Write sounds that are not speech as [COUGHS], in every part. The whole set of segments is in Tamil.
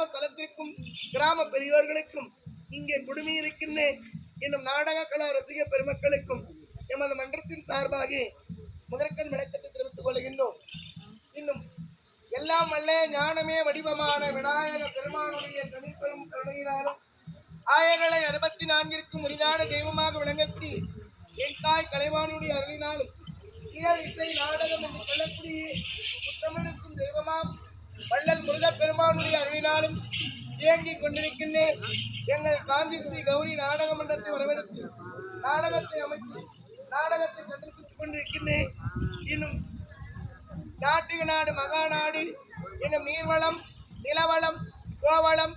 கிராம தலத்திற்கும் கிராம பெரியவர்களுக்கும் இங்கே குடுமியிருக்கின்ற என்னும் நாடக கலா ரசிக பெருமக்களுக்கும் எமது மன்றத்தின் சார்பாக முதற்கண் விளக்கத்தை தெரிவித்துக் கொள்கின்றோம். இன்னும் எல்லாம் அல்ல ஞானமே வடிவமான விநாயக பெருமானுடைய தனிப்பெரும் கருணையினாலும் ஆயகளை அறுபத்தி நான்கிற்கும் உரிதான தெய்வமாக விளங்கக்கூடிய என் தாய் கலைவானுடைய அருளினாலும் இயல் இசை நாடகம் என்று சொல்லக்கூடிய புத்தமனுக்கும் தெய்வமாகும். வள்ளல் முருக பெருமானுடைய அருவினாலும் இயங்கிக் கொண்டிருக்கின்றேன். எங்கள் காந்தி ஸ்ரீ கௌரி நாடக மன்றத்தை வரவழைத்து நாடகத்தை அமைத்து நாடகத்தை கண்டித்துக் கொண்டிருக்கின்றேன். இன்னும் நாட்டுக்கு நாடு மகாநாடு என்னும் நீர்வளம் நிலவளம் கோவளம்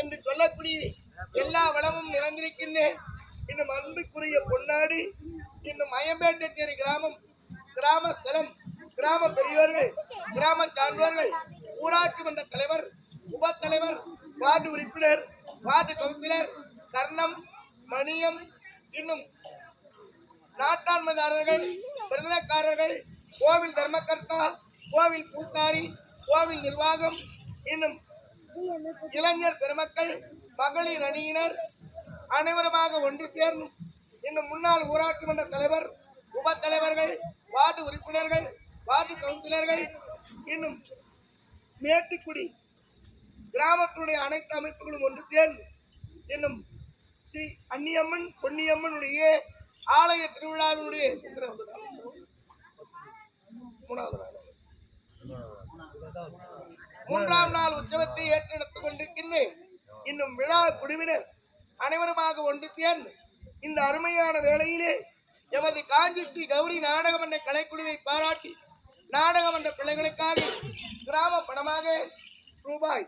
என்று சொல்லக்கூடிய எல்லா வளமும் நிறந்திருக்கின்றேன். இன்னும் அன்புக்குரிய பொன்னாடு இன்னும் அயம்பேட்டச்சேரி கிராமம் கிராம ஸ்தலம் கிராம பெரியோர்கள் கிராம சார்ந்தவர்கள் ஊராட்சி மன்ற தலைவர் உப தலைவர் வார்டு உறுப்பினர் வார்டு கவுன்சிலர் கர்ணம் மணியம் இன்னும் நாட்டாண்மைதாரர்கள் பிரதமக்காரர்கள் கோவில் தர்மகர்த்தா கோவில் பூசாரி கோவில் நிர்வாகம் இன்னும் இளைஞர் பெருமக்கள் மகளிர் அணியினர் அனைவருமாக ஒன்று சேர்ந்து இன்னும் முன்னாள் ஊராட்சி மன்ற தலைவர் உப தலைவர்கள் வார்டு உறுப்பினர்கள் வார்டு கவுன்சிலர்கள் இன்னும் மேட்டுக்குடி கிராமத்தினுடைய அனைத்து அமைப்புகளும் ஒன்று சேர்ந்து இன்னும் ஸ்ரீ அன்னியம்மன் பொன்னியம்மனுடைய ஆலய திருவிழாவினுடைய மூணாவது மூன்றாம் நாள் உற்சவத்தை ஏற்று நடத்திக் கொண்டிருக்கின்றேன். இன்னும் விழா குழுவினர் அனைவருமாக ஒன்று சேர்ந்து இந்த அருமையான வேளையிலே எமது காஞ்சி ஸ்ரீ கௌரி நாடகமன்ற கலைக்குழுவை பாராட்டி நாடகமன்ற பிள்ளைகளுக்காக கிராம பணமாக ரூபாய்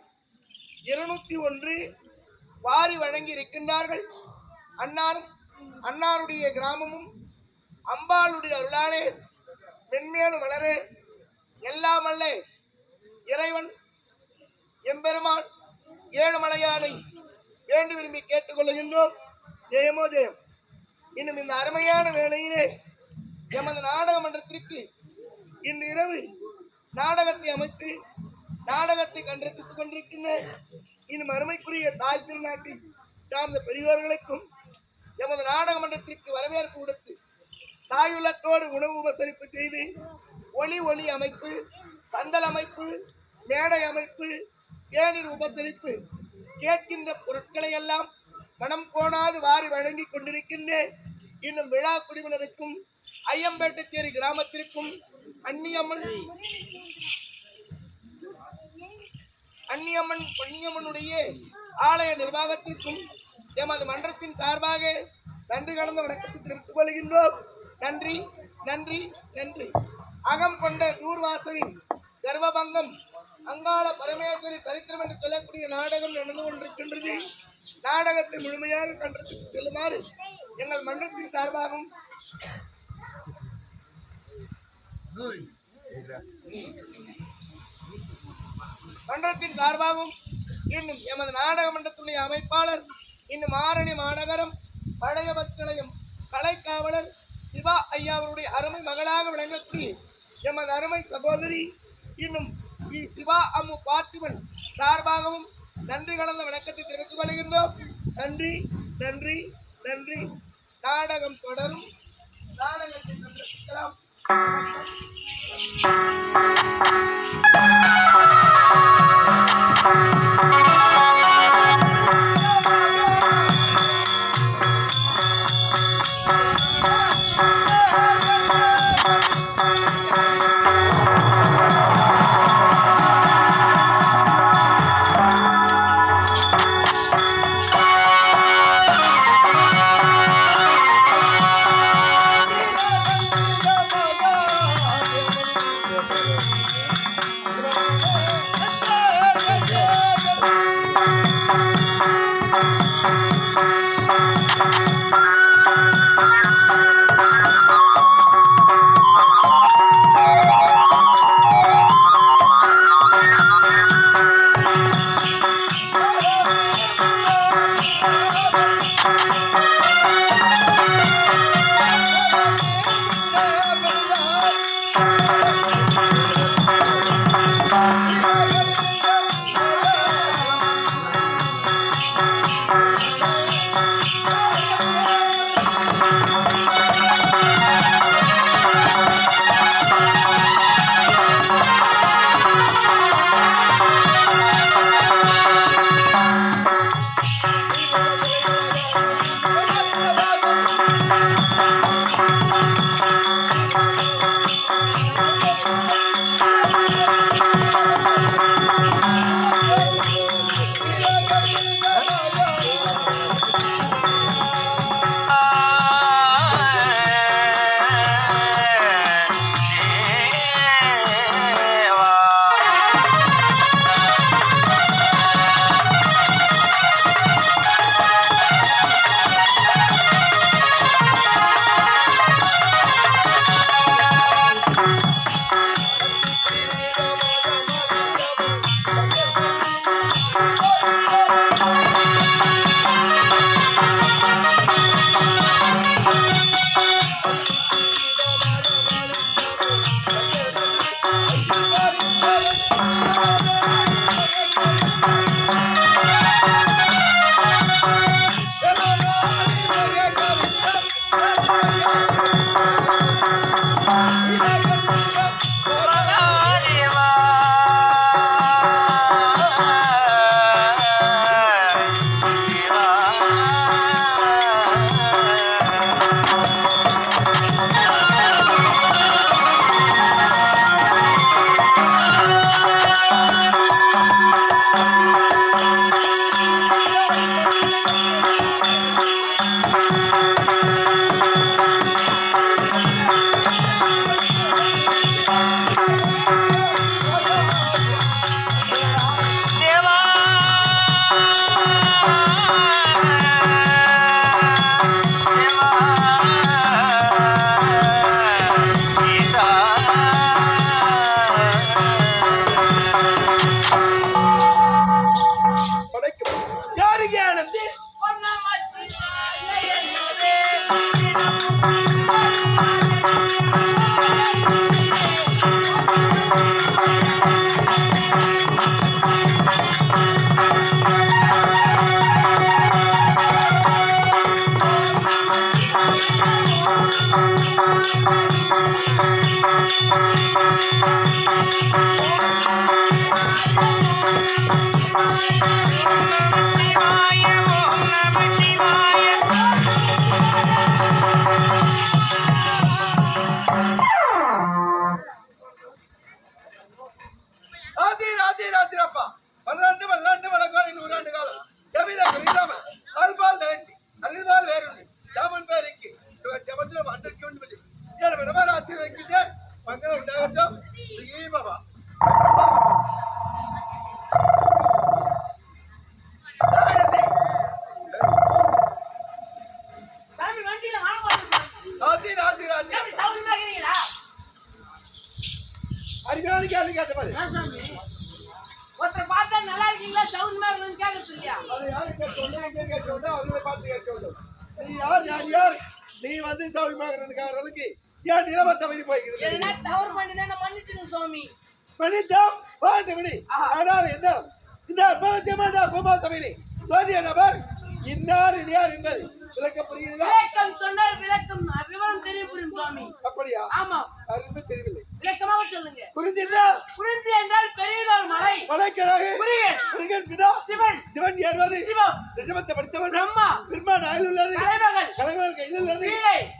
இருநூத்தி ஒன்று வாரி வழங்கி இருக்கின்றார்கள் அன்னார் அன்னாருடைய கிராமமும் அம்பாளுடைய அருளாலே மென்மேலும் வளர எல்லாம் அல்ல இறைவன் எம்பெருமான் ஏழுமலையானை வேண்டு விரும்பி கேட்டுக்கொள்கின்றோம் ஜெயமோ ஜெயம். இன்னும் இந்த அருமையான வேளையிலே எமது நாடக மன்றத்திற்கு இன்று இரவு நாடகத்தை அமைத்து நாடகத்தை கண்டித்துக் கொண்டிருக்கின்ற இன்னும் மறுமைக்குரிய தாய் திருநாட்டை சார்ந்த பெரியவர்களுக்கும் எமது நாடக மன்றத்திற்கு வரவேற்பு கொடுத்து தாயுள்ளத்தோடு உணவு உபசரிப்பு செய்து ஒளி ஒளி அமைப்பு பந்தல் அமைப்பு மேடை அமைப்பு தேநீர் உபசரிப்பு கேட்கின்ற பொருட்களை எல்லாம் மனம் கோணாது வாரி வழங்கி கொண்டிருக்கின்ற இன்னும் விழா குழுவினருக்கும் ஐயம்பேட்டச்சேரி கிராமத்திற்கும் அன்னியம்மன் அந்நியம்மன் பொன்னியம்மனுடைய ஆலய நிர்வாகத்திற்கும் எமது மன்றத்தின் சார்பாக நன்றி கலந்த வணக்கத்தை தெரிவித்துக் கொள்கின்றோம். நன்றி நன்றி நன்றி. அகம் கொண்ட தூர்வாசரின் கர்வபங்கம் அங்காள பரமேஸ்வரி சரித்திரம் என்று சொல்லக்கூடிய நாடகம் நடந்து கொண்டிருக்கின்றது. நாடகத்தை முழுமையாக கண்டு செல்லுமாறு எங்கள் மன்றத்தின் சார்பாகவும் மன்றத்தின் சார்பாகவும் இன்னும் எமது நாடக மன்றத்துடைய அமைப்பாளர் இன்னும் ஆரணி மாநகரம் பழைய பற்களையும் கலைக்காவலர் சிவா ஐயா அவருடைய அருமை மகளாக விளங்கக்கூடிய எமது அருமை சகோதரி இன்னும் சிவா அம்மு பார்த்திபன் சார்பாகவும் நன்றி கலந்த விளக்கத்தை தெரிவித்துக் கொள்கின்றோம். நன்றி நன்றி நன்றி. நாடகம் தொடரும். நாடகத்தை சந்திக்கலாம் Thank you. நபர் இன்னார் இனியார் என்பது விளக்க புரிகிறதா விளக்கம் சொன்னால் விளக்கம் விவரம் தெரிய புரியும் சுவாமி. அப்படியா? ஆமா அருமை தெரியவில்லை. விளக்கமாக சொல்லுங்க. புரிஞ்சின்றால் குறிஞ்சி என்றால் பெரியதோர் மலை. வடக்கிழகு முருகன். முருகன் பிதா. சிவன். சிவன் ஏறுவது. சிவம். ரிஷபத்தை படித்தவன். பிரம்மா. பிரம்மா நாயில் உள்ளது. தலைமகள். கலைவர் கையில் உள்ளது.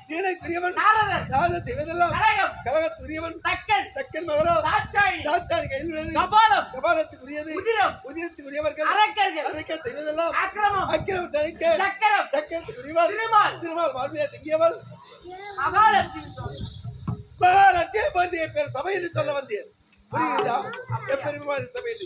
வீணை நாரதர் நாத செய்வதெல்லாம். கழகம். கழகத்துரியவன். தக்கன். தக்கன் மகனோ தாட்சாயணி தாச்சாரி கையில் உள்ளது. கபாலம். கபாலத்துக்குரியது. உதிரம். உதிரத்துக்குரியவர்கள். அரக்கர்கள். அரைக்க செய்வதெல்லாம். அக்கிரமம். அக்கிரம் தழைக்க சக்கரம். சக்கரத்துக்குரியவர். திருமால். திருமால் மார்பியா திங்கியவள். மகாலட்சுமி பேர் என்று சொல்ல வந்தேன். புரியுதா? எப்பெருமாதி சபையில்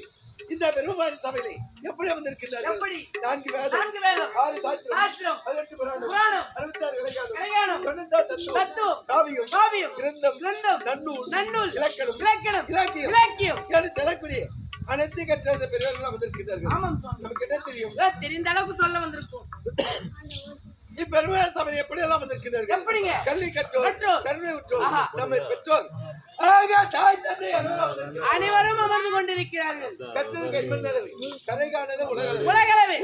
இந்த பெருமாதி சபையிலே எப்படி வந்திருக்கின்றார்கள் எப்படி? நான்கு வேதம். நான்கு வேதம். ஆறு சாஸ்திரம். சாஸ்திரம். பதினெட்டு புராணம். புராணம். அறுபத்தாறு கலைஞானம், இலக்கியம் தொண்ணூத்தாறு தத்துவம். தத்துவம். காவியம். காவியம். கிரந்தம். கிரந்தம். நன்னூல். நன்னூல். இலக்கணம். இலக்கணம். இலக்கியம். இலக்கியம். என்று சொல்லக்கூடிய அனைத்து கற்ற பெரியவர்கள் வந்திருக்கிறார்கள் நமக்கு என்ன தெரியும்? தெரிந்த அளவுக்கு சொல்ல வந்திருக்கும் [COUGHS] இப்பெருமையான சபை எப்படி எல்லாம் வந்திருக்கிறார்கள் எப்படிங்க கல்வி கற்றோர். கருணை உற்றோர். நம்மை பெற்றோர் அனைவரும் அமர்ந்து கொண்டிருக்கிறார்கள். கற்றது கரை காணது உலகளவு உலகளவு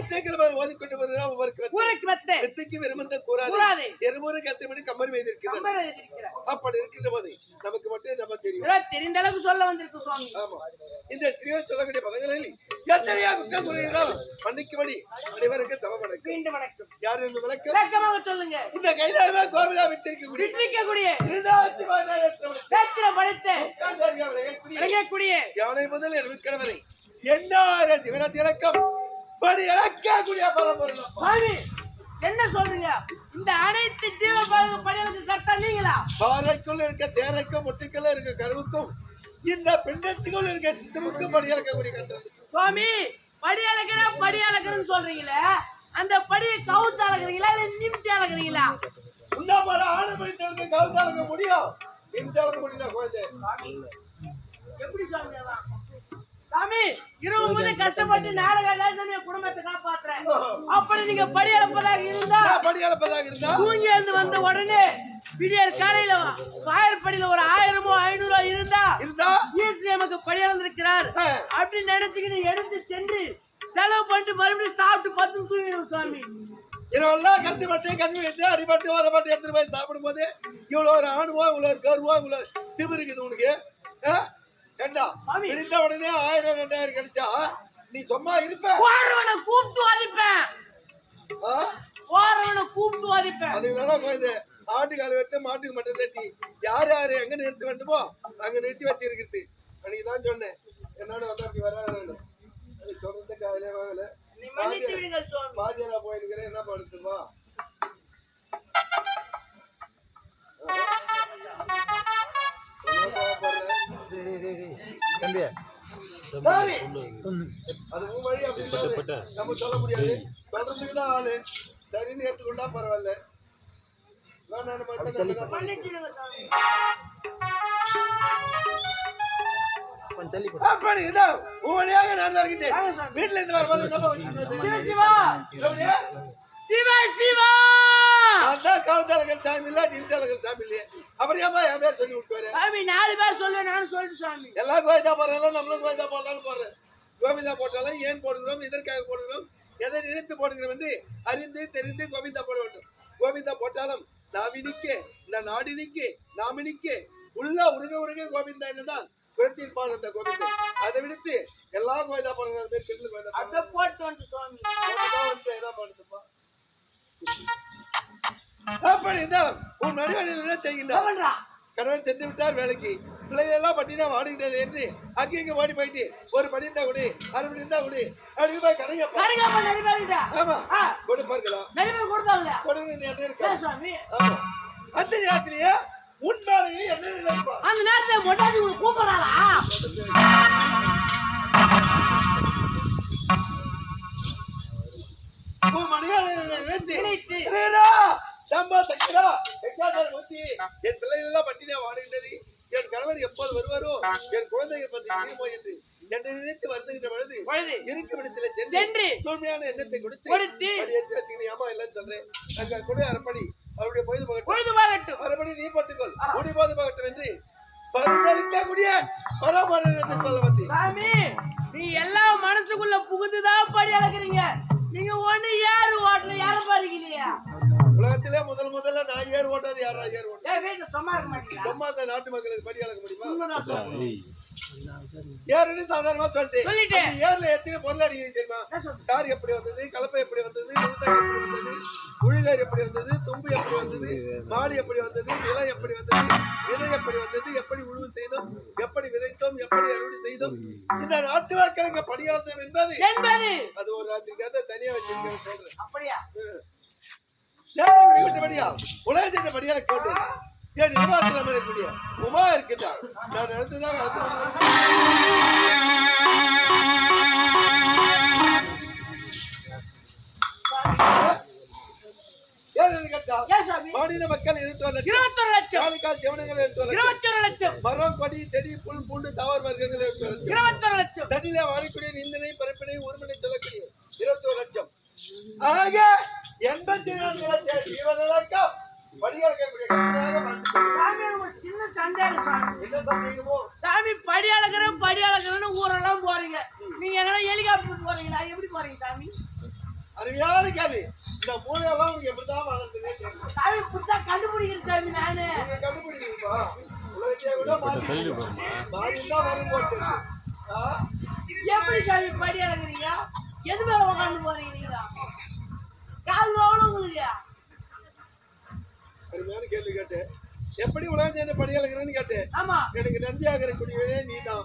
ஓதிக்கொண்டு வெற்றி. ஊருக்கு மெத்த வெற்றிக்கு வெறுமந்த கூறாது. எருமூறு கம்பர் அப்படி இருக்கின்ற போது நமக்கு மட்டும் நம்ம தெரியும். தெரிந்த அளவுக்கு சொல்ல வந்திருக்கு சுவாமி. ஆமா. இந்த ஸ்ரீயோ சொல்லக்கூடிய பதங்களில் எத்தனையா குற்றம் மன்னிக்கும்படி அனைவருக்கு மீண்டும் வணக்கம். யார் என்று விளக்கம் விளக்கமாக சொல்லுங்க. இந்த கைலாயமா கோவிலா விட்டிருக்கக்கூடிய படைத்த முதல் எழுக்கணவரை எண்ணாயிரம் திவனத்தி இலக்கம்? படி இலக்கக்கூடிய பரம்பொருள். சுவாமி என்ன சொல்றீங்க? இந்த அனைத்து ஜீவ படைகளுக்கு கர்த்தா நீங்களா? பாறைக்குள் இருக்க தேரைக்கும் முட்டுக்குள்ள இருக்க கருவுக்கும் இந்த பிண்டத்துக்குள் இருக்க சித்தமுக்கும் படி இழக்கக்கூடிய கத்தல் சுவாமி படி அளக்கிற படி அளக்குறன்னு சொல்றீங்களே? அந்த படியை கவுத்து அளக்குறீங்களா இல்ல நிமித்தி அளக்குறீங்களா உன்னா போல ஆணை படித்தவங்க கவுத்தாளுக்க முடியும். முடியல குழந்தை. எப்படி? சாமி இரவு முழு கஷ்டப்பட்டு நாடக நேசமே குடும்பத்தை காப்பாத்துறேன். அப்படி நீங்க படி அளப்பதாக இருந்தா படி அளப்பதாக இருந்தா? தூங்கி எழுந்து வந்த உடனே விடியற் காலையில ஆயிரப்படியில ஒரு ஆயிரமோ ஐநூறோ இருந்தா இருந்தா? இயேசு நமக்கு படி அப்படின்னு நினைச்சுக்கிட்டு எடுத்து சென்று செலவு பண்ணிட்டு மறுபடியும் சாப்பிட்டு பத்து தூங்கிடும் சுவாமி இரவெல்லாம் கஷ்டப்பட்டு கண் எடுத்து அடிபட்டு உதப்பட்டு எடுத்துட்டு போய் சாப்பிடும்போது இவ்வளவு ஒரு ஆணுவோ இவ்வளவு ஒரு கருவோ இவ்வளவு திமிரு இருக்குது உனக்கு? ஏண்டா? சாமி. பிடித்த உடனே ஆயிரம் ரெண்டாயிரம் கிடைச்சா நீ சும்மா இருப்ப. போறவனை கூப்பிட்டு வதிப்பேன். ஆ? போறவனை கூப்பிட்டு வதிப்பேன். அதுக்கு தானே குழந்தை ஆட்டு காலை வெட்டு மாட்டுக்கு மட்டும் தட்டி. யார் யாரு? எங்க நிறுத்த வேண்டுமோ அங்க நிறுத்தி வச்சிருக்கிறது. அன்னைக்கு தான் சொன்னேன். என்னோட வந்து அப்படி வராது. சொல்றது காதலே வாங்கல. பாஜரா போயிருக்கிறேன் என்ன படுத்துமா அது உன் வழி அப்படின்னு நம்ம சொல்ல முடியாது. சொல்றதுக்கு தான் ஆளு. சரின்னு எடுத்துக்கொண்டா பரவாயில்ல. பார்த்தா நம்ம கொஞ்சம் தள்ளி நான் வருகின்றேன். சாமி. வீட்டுல இருந்து வரும்போது சிவ சிவா. அதான் சாமி இல்ல சாமி இல்லையே. அப்புறம் ஏமா என் பேர் சொல்லி விட்டுவாரு சாமி நாலு பேர் சொல்லுவேன் நானும் சொல்லிட்டு சுவாமி எல்லாம் கோவிந்தா போடுறோம் நம்மளும் கோவிந்தா போடலாம்னு போடுறேன். கோவிந்தா போட்டாலும் ஏன் போடுகிறோம்? இதற்காக போடுகிறோம்? எதை நினைத்து போடுகிறோம் என்று அறிந்து தெரிந்து கோவிந்தா போட வேண்டும். கோவிந்தா போட்டாலும் நாவினிக்க இந்த நாடினிக்க நாமினிக்க உள்ள உருக உருக கோவிந்தா என்னதான்? குரத்திருப்பான் அந்த கோவிந்தன் அதை விடுத்து எல்லா கோவிந்தா போடுற பேர் கெட்டு கோவிந்தா அப்படியே போட்டு வந்து சுவாமி. போடுறோம் வந்து என்ன பண்ணுதுப்பா அப்படி இருந்தாலும் உன் நடுவழியில் என்ன செய்கின்றார் கவனிடா. கணவன் சென்று விட்டார் வேலைக்கு. பிள்ளைகள் எல்லாம் பட்டினா வாடுகின்றது என்று அங்கே இங்கே ஓடி போயிட்டு ஒரு படி இருந்தா கொடு அரை மணி இருந்தா கொடு. அப்படி போய் கடைங்க. ஆமா. கொடுப்பார்களா? கொடுங்க நீ என்ன இருக்கா ஆமா. அந்த நேரத்திலேயே அந்த நேரத்துல மொட்டாதி உங்களை கூப்பிடுறாளா? என் பிள்ளைகள் எல்லாம் பட்டினியா வாடுகின்றது என் கணவர் எப்போது வருவாரோ என் குழந்தைகள் பற்றி தீர்மோ என்று என்று நினைத்து வருந்துகின்ற பொழுது இருக்கும் இடத்துல சென்று தூய்மையான எண்ணத்தை கொடுத்து ஏமா இல்லைன்னு சொல்றேன். அங்க கொடு அரப்படி அவருடைய பொழுது போகட்டும் பொழுதுபாகட்டும். மறுபடி நீ போட்டுக்கொள். முடி போது போகட்டும் என்று பரிந்தளிக்கக்கூடிய பரமரணத்தை சொல்ல வந்தேன் சாமி நீ எல்லாம் மனசுக்குள்ள புகுந்துதான் படி அளக்குறீங்க நீங்க ஒண்ணு ஏறு ஓட்டல யார பாருக்கலையா உலகத்திலே முதல் முதல்ல நான் ஏர் ஓட்டாது யாரா ஏர் ஓட்ட? ஏய் வீட்டுல சும்மா இருக்க மாட்டீங்களா சும்மா அந்த நாட்டு மக்களுக்கு படி அளக்க முடியுமா. ஏறுன்னு சாதாரணமா. அந்த ஏர்ல எத்தனை பொருள் அடிக்கிறீங்க தெரியுமா? கார் எப்படி வந்தது? கலப்பை எப்படி வந்தது? நிறுத்தம் எப்படி வந்தது? உழுகார் எப்படி வந்தது? தும்பு எப்படி வந்தது? மாடு எப்படி வந்தது? நிலம் எப்படி வந்தது? விதை எப்படி வந்தது? எப்படி உழுவு செய்தோம்? எப்படி விதைத்தோம்? எப்படி அறுவடை செய்தோம்? இந்த நாட்டு மக்களுக்கு படியாளத்தம் என்பது அது ஒரு ராத்திரிக்காக தனியா வச்சிருக்கேன் சொல்றேன். உலகத்தின் படியால கேட்டு ஏன் நிர்வாகத்தில் இருக்கக்கூடிய உமா இருக்கின்றா நான் நடத்துதான் மாநில மக்கள் இருபத்தோரு லட்சம். லட்சம். காலிக்கால் ஜீவனங்கள் இருபத்தோரு லட்சம் லட்சம். மரம் கொடி செடி புல் பூண்டு தாவர வர்க்கங்கள் இருபத்தோரு லட்சம் லட்சம். தண்ணியில வாழக்கூடிய நிந்தனை பரப்பினை உரிமனை சொல்லக்கூடிய இருபத்தோரு லட்சம். ஆக எண்பத்தி நான்கு லட்சம் ஜீவனக்கம் படியால் சின்ன சந்தேகம் சாமி என்ன சந்தேகமோ சாமி படி அளக்குறேன் படி அளக்குறேன்னு ஊரெல்லாம் போறீங்க. நீங்க எங்கன்னா ஹெலிகாப்டர் போறீங்களா? எப்படி போறீங்க சாமி? அருமையான கேள்வி. இந்த மூளையெல்லாம் உங்களுக்கு எப்படிதான் வளர்ந்துனே தெரியல. சாமி புதுசா கண்டுபிடிக்கிறேன் சாமி நானு. நீங்க கண்டுபிடிக்கிறீங்களா உலகத்தையே விட மாறி தான் வரும்? போச்சு ஆ? எப்படி சாமி படி அளக்குறீங்க எது மேல உட்காந்து போறீங்க நீங்க? கால் உங்களுக்கு. அருமையான கேள்வி கேட்டேன். எப்படி உலகம் என்ன படியாளுங்கிறேன்னு கேட்டேன். ஆமா. எனக்கு நந்தி ஆகிறக்கூடியவனே நீ தான்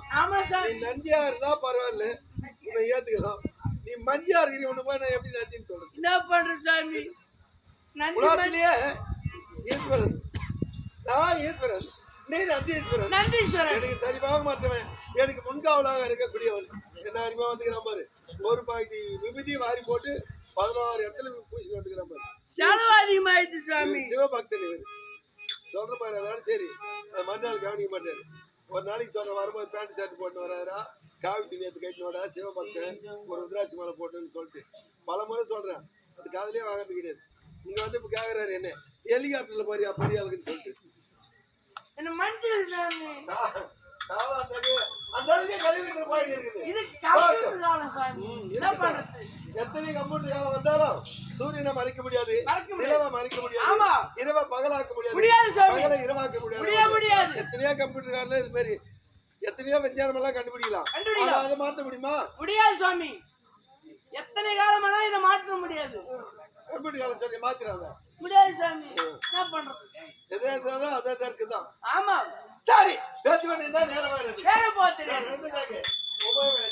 நீ நந்தியா இருந்தா பரவாயில்ல. உன்னை ஏத்துக்கலாம். நீ மஞ்சியா இருக்கிற போய் நான் எப்படி நந்தின்னு சொல்றது? என்ன பண்ற சாமி? உலகத்திலேயே ஈஸ்வரன். நான் ஈஸ்வரன். நீ நந்தி ஈஸ்வரன் நந்தீஸ்வரன். எனக்கு சரிபாக மாற்றவன் எனக்கு முன்காவலாக இருக்கக்கூடியவன். என்ன அறிமுகம் வந்துக்கிறான் பாரு. ஒரு பாக்கி விபூதி வாரி போட்டு பதினாறு இடத்துல பூசி வந்துக்கிறான் பாரு. செலவு அதிகமாயிடுச்சு சாமி சிவபக்தன் இவர். சொல்ற மாதிரி அதாவது சரி. மறுநாள் கவனிக்க மாட்டாரு. ஒரு நாளைக்கு சொல்ற வரும்போது பேண்ட் ஷர்ட் போட்டு வராரா? காவி துணி எடுத்து கட்டினோட சிவபக்தன் ஒரு ருத்ராட்சி மாலை போட்டுன்னு சொல்லிட்டு. பல முறை சொல்றேன். அது காதலே வாங்குறது கிடையாது. இங்க வந்து இப்ப கேக்குறாரு என்ன? ஹெலிகாப்டர்ல போறியா? படியாளுக்குன்னு சொல்லிட்டு. என்ன மனுஷன் காலம் எத்தனை கம்ப்யூட்டர் காலம் வந்தாலும் சூரியனை மறைக்க முடியாது. நிலவை மறைக்க முடியாது. இரவை பகலாக்க முடியாது. பகலை இரவாக்க முடியாது. முடிய முடியாது. எத்தனையோ கம்ப்யூட்டர் காரில் இது மாதிரி எத்தனையோ விஞ்ஞானம் எல்லாம் கண்டுபிடிக்கலாம். ஆனா அதை மாத்த முடியுமா? முடியாது சாமி. எத்தனை காலமானாலும் இதை மாற்ற முடியாது. கம்ப்யூட்டர் காலம் சொல்லி மாத்திராங்க முடியாது சாமி. என்ன பண்றது? எதே எதோ அதே தான் இருக்குதான். ஆமா. சரி பேசி கொண்டிருந்தா நேரம் வருது நேரம் போச்சு. உபயோகம்